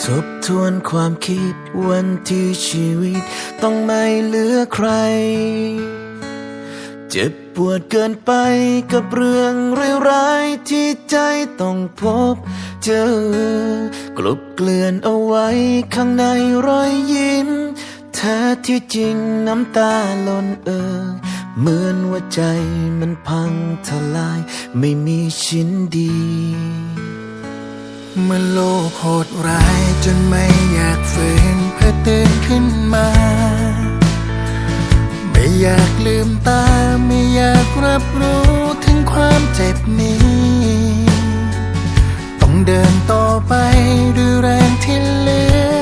ทบทวนความคิดวันที่ชีวิตต้องไม่เหลือใคร เจ็บปวดเกินไปกับเรื่องร้ายๆที่ใจต้องพบเจอ กลบเกลื่อนเอาไว้ข้างในรอยยิ้มแท้ที่จริงน้ำตาล่นเอ่อเหมือนว่าใจมันพังทลายไม่มีชิ้นดี เมื่อโลกโหดร้ายจนไม่อยากฝืนเพื่อตื่นขึ้นมา ไม่อยากลืมตาไม่อยากรับรู้ถึงความเจ็บนี้ ต้องเดินต่อไปด้วยแรงที่เหลือ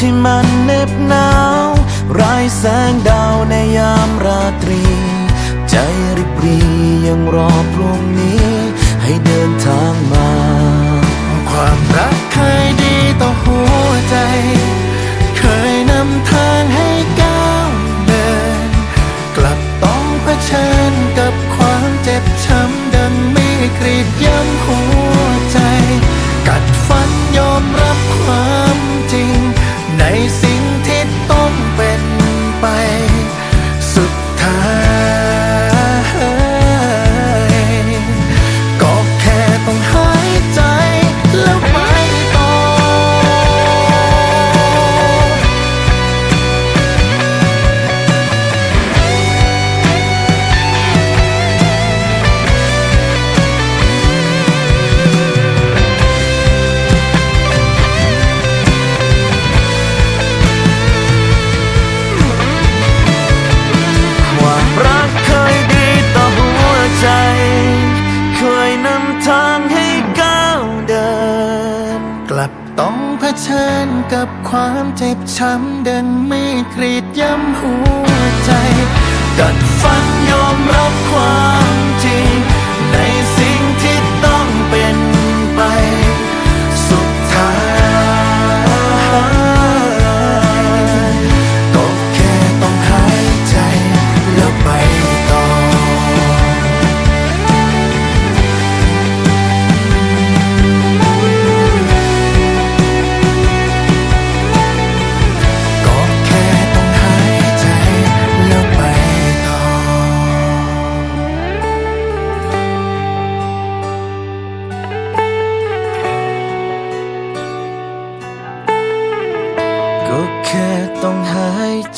ที่มันเหน็บหนาวไร้แสงดาวในยามราตรี ใจริบรียังรอพรุ่งนี้ ให้เดินทางมา ความรักเคยดีต่อหัวใจ เคยนำทางให้ก้าวเดิน กลับต้องเผชิญกับความเจ็บช้ำดังมีดกรีดย้ำ ชิญกับความเจ็บช้ำดังมีดกรีดย้ำหัว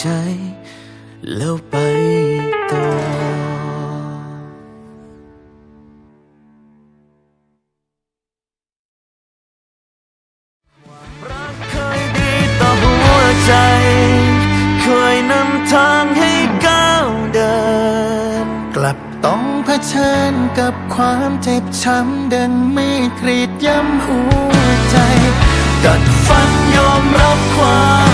ใจ แล้วไปต่อรักเคยดีต่อหัวใจเคยนำทางให้ก้าวเดิน กลับต้องเผชิญกับความเจ็บช้ำดังมีกรีดย้ำหัวใจ กัดฟันยอมรับความ